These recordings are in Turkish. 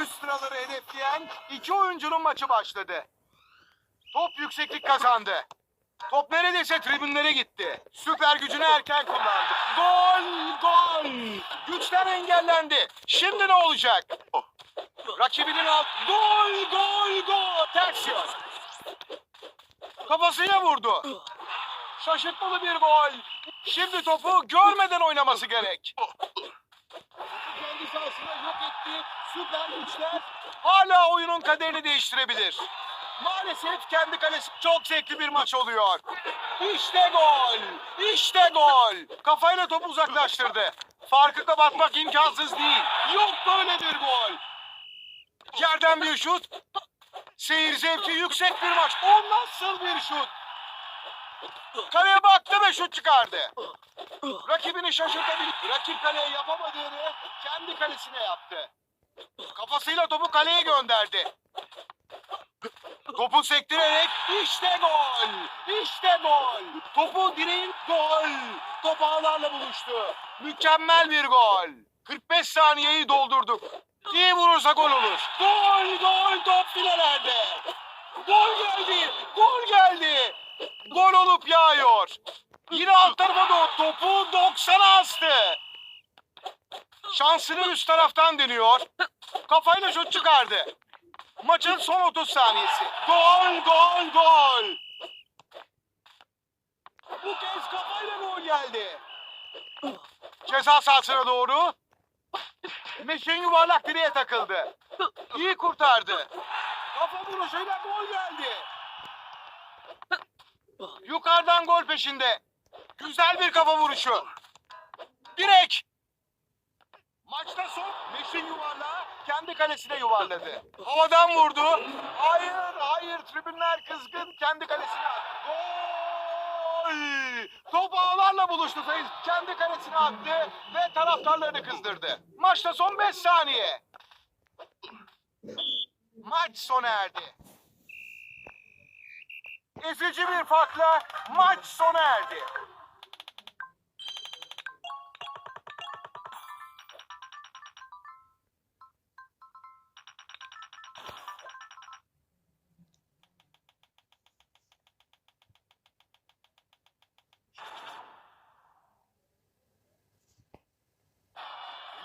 Üst sıraları hedefleyen iki oyuncunun maçı başladı. Top yükseklik kazandı. Top neredeyse tribünlere gitti. Süper gücünü erken kullandı. Gol! Gol! Güçler engellendi. Şimdi ne olacak? Rakibinin alt... Gol! Gol! Gol! Ters yön. Kafasıyla vurdu. Şaşırtmalı bir gol. Şimdi topu görmeden oynaması gerek. Kendi sahasında etti. Süper güçler hala oyunun kaderini değiştirebilir. Maalesef kendi kalesi çok zevkli bir maç oluyor. İşte gol! İşte gol! Kafayla topu uzaklaştırdı. Farkı kapatmak imkansız değil. Yok böyle bir gol. Yerden bir şut. Seyir zevki yüksek bir maç. O nasıl bir şut? Kaleye baktı ve şut çıkardı. Rakibini şaşırtabilir. Rakip kaleye yapamadığını kendi kalesine yaptı. Kafasıyla topu kaleye gönderdi. Topu sektirerek işte gol! İşte gol! Topu direğin gol! Top ağlarla buluştu. Mükemmel bir gol. 45 saniyeyi doldurduk. İyi vurursa gol olur. Gol gol top filelerde. Gol geldi. Gol geldi. Gol olup yağıyor. Yine alt tarafa doğru topu 90'a astı. Şansını üst taraftan deniyor. Kafayla şut çıkardı. Maçın son 30 saniyesi. Gol, gol, gol. Bu kez kafayla gol geldi. Ceza sahasına doğru. Meşin yuvarlak direğe takıldı. İyi kurtardı. Kafa vuruşuyla gol geldi. Yukarıdan gol peşinde. Güzel bir kafa vuruşu. Direk. Maçta son Meşin yuvarlağı kendi kalesine yuvarladı. Havadan vurdu. Hayır, hayır. Tribünler kızgın. Kendi kalesine. Gol! Top ağlarla buluştu sayın. Kendi kalesine attı ve taraftarlarını kızdırdı. Maçta son 5 saniye. Maç sona erdi. Ezici bir farkla maç sona erdi.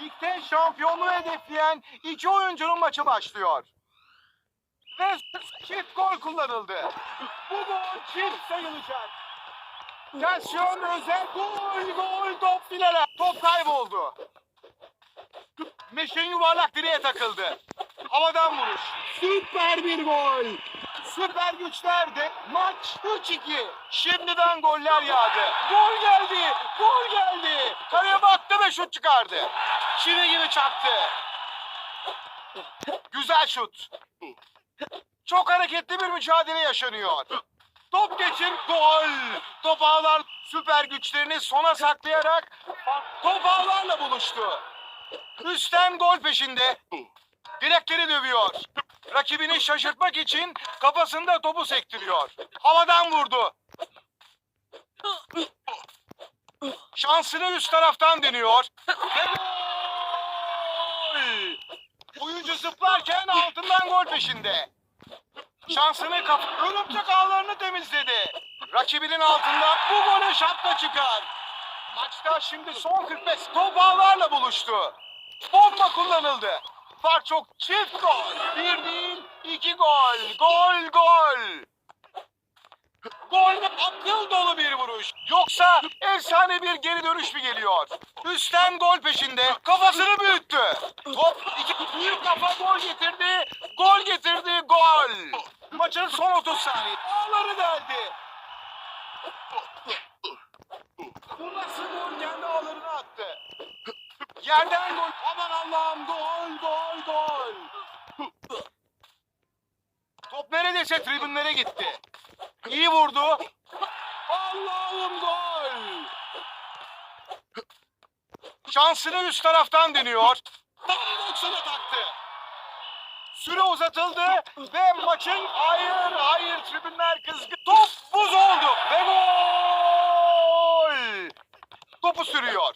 Ligde şampiyonluğu hedefleyen iki oyuncunun maçı başlıyor. Ve çift gol kullanıldı. Bu gol çift sayılacak. Tensyon özel gol gol top fileler. Top kayboldu. Meşin yuvarlak direğe takıldı. Havadan vuruş. Süper bir gol. Süper güçlerde maç 3-2. Şimdiden goller yağdı. Gol geldi. Gol geldi. Kaleye baktı ve şut çıkardı. Çivi gibi çaktı. Güzel şut. Çok hareketli bir mücadele yaşanıyor. Top geçir gol. Top ağlar süper güçlerini sona saklayarak top ağlarla buluştu. Üstten gol peşinde. Direkleri dövüyor. Rakibini şaşırtmak için kafasında topu sektiriyor. Havadan vurdu. Şansını üst taraftan deniyor. Ve gol! Oyuncu zıplarken altından gol peşinde. Şansını kap... Örümcek ağlarını temizledi. Rakibinin altından bu golü şapka çıkar. Maçta şimdi son 45 top ağlarla buluştu. Bomba kullanıldı. Fark çok çift gol. Bir değil iki gol. Gol gol. Gol akıl dolu bir vuruş. Yoksa efsane bir geri dönüş mü geliyor? Üstten gol peşinde kafasını büyüttü. Top iki büyük kafa gol getirdi. Gol getirdi gol. Maçın son 30 saniye. Ağları deldi. Bu nasıl gol kendi ağlarına attı. Yerden gol. Aman Allah'ım gol gol gol. Top neredeyse tribünlere gitti. İyi vurdu. Allah'ım gol. Şansını üst taraftan deniyor. Tam 90'a taktı. Süre uzatıldı ve maçın hayır hayır tribünler kızgın. Top buz oldu ve gol. Topu sürüyor.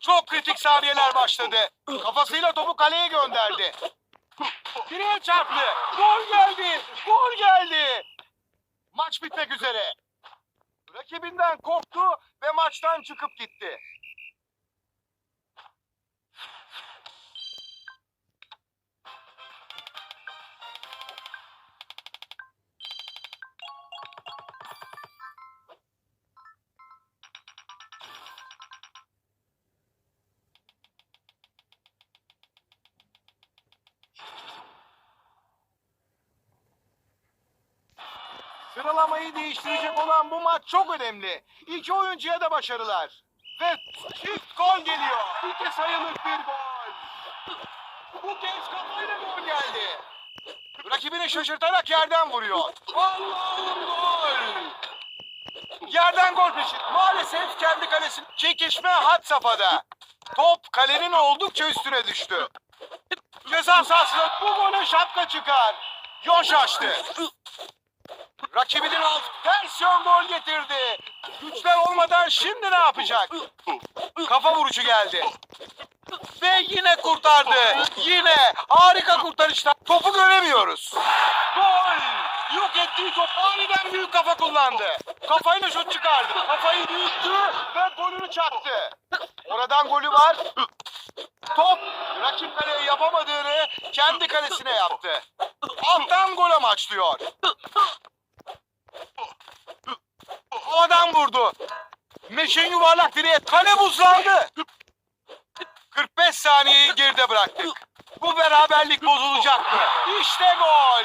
Çok kritik saniyeler başladı. Kafasıyla topu kaleye gönderdi. Direğe çarptı. Gol geldi. Gol geldi. Maç bitmek üzere. Rakibinden korktu ve maçtan çıkıp gitti. Sıralamayı değiştirecek olan bu maç çok önemli. İki oyuncuya da başarılar. Ve çift gol geliyor. İki sayılık bir gol. Bu kez kafayla gol geldi. Rakibini şaşırtarak yerden vuruyor. Allah'ım gol. Yerden gol peşin. Maalesef kendi kalesinin çekişme had safhada. Top kalenin oldukça üstüne düştü. Ceza sahasına bu golü şapka çıkar. Yoş açtı. Rakibinin alt versiyon gol getirdi. Güçler olmadan şimdi ne yapacak? Kafa vuruşu geldi. Ve yine kurtardı. Yine harika kurtarışlar. Topu göremiyoruz. Gol! Yok ettiği top aniden büyük kafa kullandı. Kafayla şut çıkardı. Kafayı büyüttü ve golünü çaktı. Oradan golü var. Top rakip kaleye yapamadığını kendi kalesine yaptı. Alttan gol amaçlıyor. Havadan vurdu. Meşin yuvarlak direğe kale buzlandı. 45 saniyeyi geride bıraktık. Bu beraberlik bozulacak mı? İşte gol.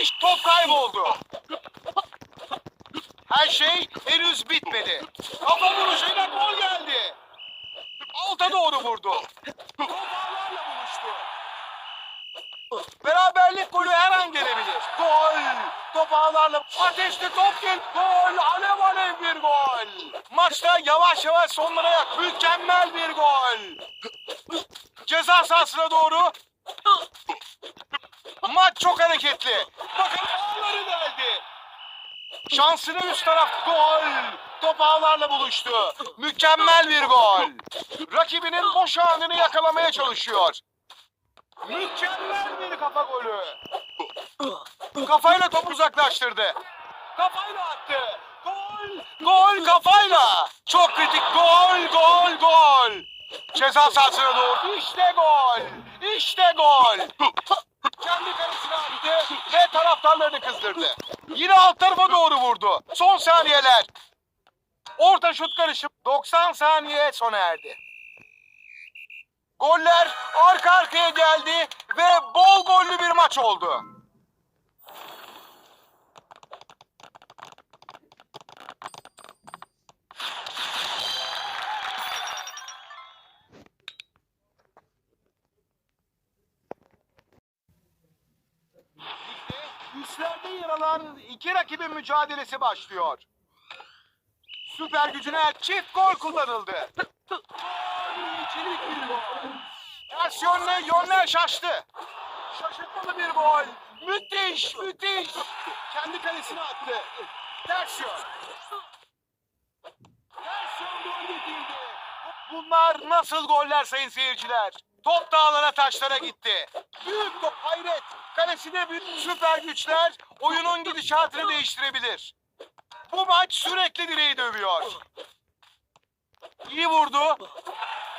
İşte top kayboldu. Her şey henüz bitmedi. Kafa vuruşuyla gol geldi. Alta doğru vurdu. Top ağlarla buluştu. Beraberlik golü her an gelebilir. Gol. Top ağlarla ateşli top gel. Gol. Alev alev bir gol. Maçta yavaş yavaş sonlara. Mükemmel bir gol. Ceza sahasına doğru. Maç çok hareketli. Bakın ağları geldi. Şansını üst taraf gol. Top ağlarla buluştu. Mükemmel bir gol. Rakibinin boş anını yakalamaya çalışıyor. Mükemmel bir kafa golü. Kafayla topu uzaklaştırdı. Kafayla attı. Gol. Gol kafayla. Çok kritik. Gol, gol, gol. Ceza sahasına doğru. İşte gol. İşte gol. Kendi kalesine attı ve taraftarlarını kızdırdı. Yine alt tarafa doğru vurdu. Son saniyeler. Orta şut karışıp 90 saniye sona erdi. Goller arka arkaya geldi ve bol gollü bir maç oldu. Üstlerde yer alan iki rakibin mücadelesi başlıyor. Süper gücüne çift gol kullanıldı. Gol, çelik bir yönler şaştı. Şaşırtmalı bir gol. Müthiş, müthiş. Kendi kalesine attı. Ters yön. Ters gol getirdi. Bunlar nasıl goller sayın seyirciler? Top dağlara taşlara gitti. Büyük top hayret. Kalesine büyük süper güçler oyunun gidişatını değiştirebilir. Bu maç sürekli direği dövüyor. İyi vurdu.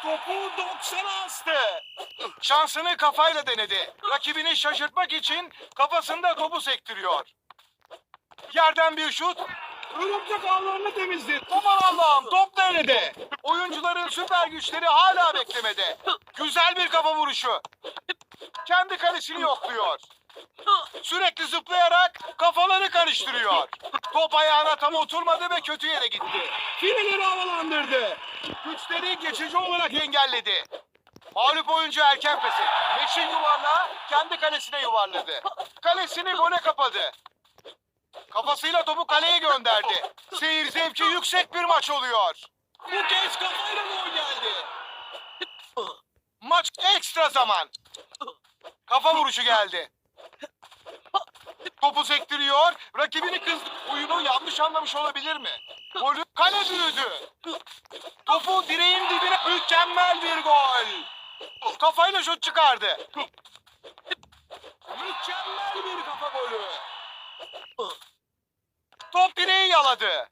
Topu 90'a astı. Şansını kafayla denedi. Rakibini şaşırtmak için kafasında topu sektiriyor. Yerden bir şut. Örümcek ağlarını temizledi. Aman Allah'ım top nerede? Oyuncuların süper güçleri hala beklemede. Güzel bir kafa vuruşu. Kendi kalesini yokluyor. Sürekli zıplayarak kafaları karıştırıyor. Top ayağına tam oturmadı ve kötü yere gitti. Fileleri havalandırdı. Güçleri geçici olarak engelledi. Mağlup oyuncu erken pes etti. Meşin yuvarlağı kendi kalesine yuvarladı. Kalesini gole kapadı. Kafasıyla topu kaleye gönderdi. Seyir zevki yüksek bir maç oluyor. Bu kez kafayla gol geldi. Maç ekstra zaman. Kafa vuruşu geldi. Topu sektiriyor. Rakibini kızdı. Oyunu yanlış anlamış olabilir mi? Golü kale bürüdü. Topu direğin dibine mükemmel bir gol. Kafayla şut çıkardı. Mükemmel bir kafa golü. Top direği yaladı.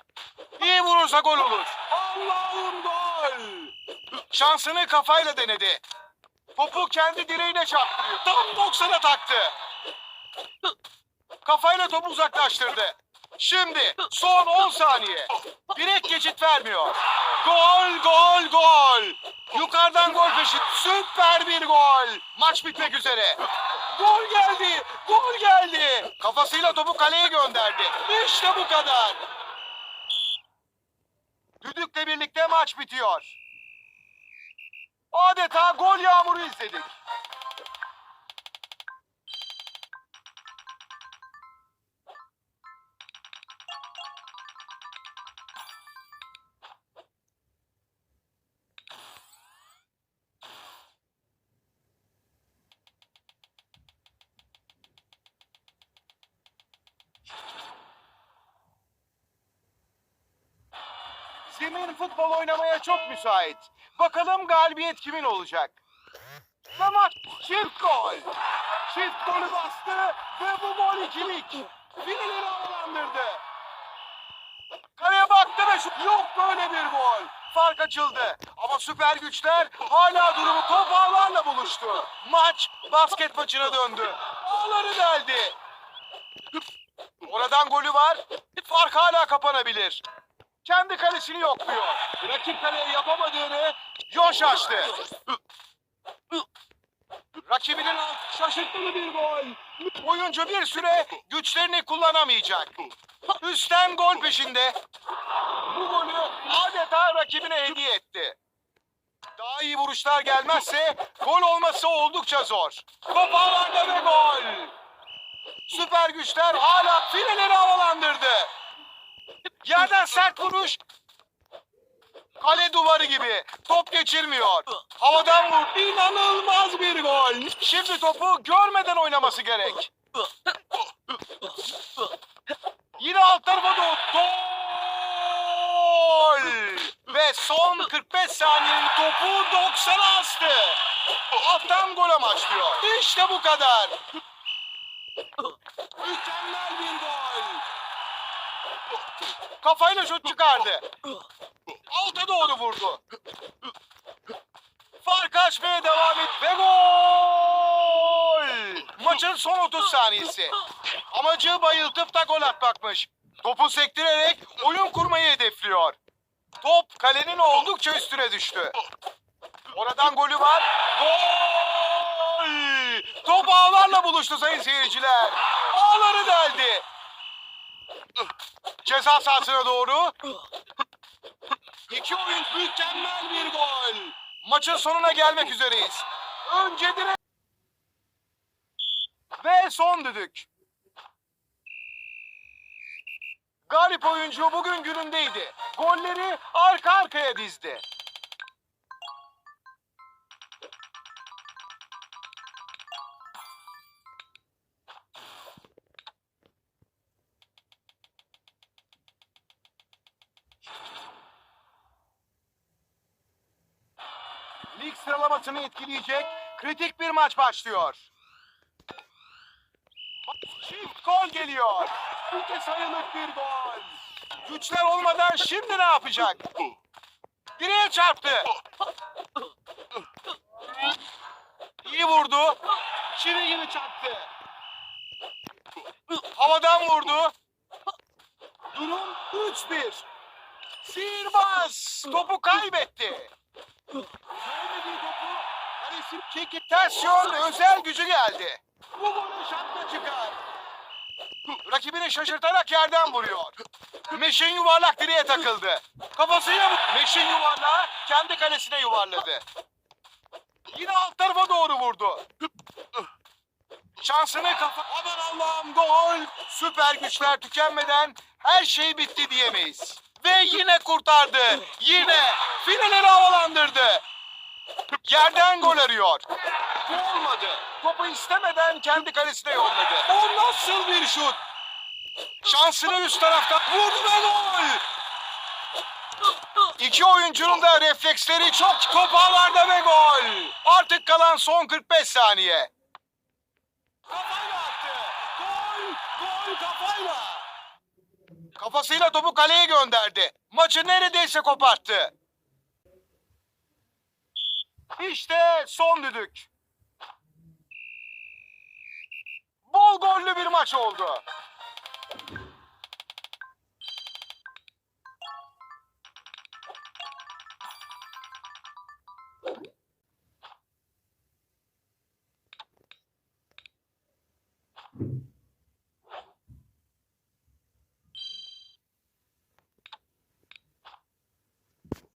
İyi vurursa gol olur. Allah'ım gol. Şansını kafayla denedi. Topu kendi direğine çarptırıyor. Tam 90'a taktı. Kafayla topu uzaklaştırdı. Şimdi son 10 saniye. Direkt geçit vermiyor. Gol, gol, gol. Yukarıdan gol peşi. Süper bir gol. Maç bitmek üzere. Gol geldi. Gol geldi. Kafasıyla topu kaleye gönderdi. İşte bu kadar. Düdükle birlikte maç bitiyor. Adeta gol yağmuru izledik. Zemin futbol oynamaya çok müsait. Bakalım galibiyet kimin olacak? Maç çift gol. Çift golü bastı ve bu gol ikilik. Finalini havalandırdı. Kaleye baktı ve şu yok böyle bir gol. Fark açıldı. Ama süper güçler hala durumu top ağlarla buluştu. Maç basket maçına döndü. Ağları deldi. Oradan golü var. Fark hala kapanabilir. Kendi kalesini yokluyor. Rakip kaleye yapamadığını yoş açtı. Rakibinin şaşırtmalı bir gol. Oyuncu bir süre güçlerini kullanamayacak. Üstten gol peşinde. Bu golü adeta rakibine hediye etti. Daha iyi vuruşlar gelmezse gol olması oldukça zor. Top ağlarda ve gol. Süper güçler hala fileleri havalandırdı. Yerden sert vuruş. Kale duvarı gibi. Top geçirmiyor. Havadan vur. İnanılmaz bir gol. Şimdi topu görmeden oynaması gerek. Yine alt tarafa doğru. Gol! Ve son 45 saniyenin topu 90'a astı. Alttan gol amaçlıyor. İşte bu kadar. Mükemmel bir gol. Kafayla şut çıkardı. Alta doğru vurdu. Fark açmaya devam et ve gol! Maçın son 30 saniyesi. Amacı bayıltıp da gol atmakmış. Topu sektirerek oyun kurmayı hedefliyor. Top kalenin oldukça üstüne düştü. Oradan golü var. Gol! Top ağlarla buluştu sayın seyirciler. Ağları deldi. Ceza sahasına doğru. İki oyun mükemmel bir gol. Maçın sonuna gelmek üzereyiz. Önce direkt ve son düdük. Galip oyuncu bugün günündeydi. Golleri arka arkaya dizdi. Sıralamasını etkileyecek kritik bir maç başlıyor. Çift gol geliyor. İki sayılık bir gol. Güçler olmadan şimdi ne yapacak? Direğe çarptı. İyi vurdu. Çivi gibi çarptı. Havadan vurdu. Durum 3-1. Sihirbaz topu kaybetti. Ters yönde özel gücü geldi. Bu golü şapka çıkar. Rakibini şaşırtarak yerden vuruyor. Meşin yuvarlak direğe takıldı. Kafasıyla. Meşin yuvarlağı kendi kalesine yuvarladı. Yine alt tarafa doğru vurdu. Şansını kafa... Aman Allah'ım gol! Süper güçler tükenmeden her şey bitti diyemeyiz. Ve yine kurtardı. Yine finalini havalandırdı. Yerden gol arıyor. Bu olmadı. Topu istemeden kendi kalesine yolladı. O nasıl bir şut? Şansını üst taraftan vurdu ve gol! İki oyuncunun da refleksleri çok top ağlarda ve gol. Artık kalan son 45 saniye. Kafayla attı. Gol, gol kafayla. Kafasıyla topu kaleye gönderdi. Maçı neredeyse koparttı. İşte son düdük. Bol gollü bir maç oldu.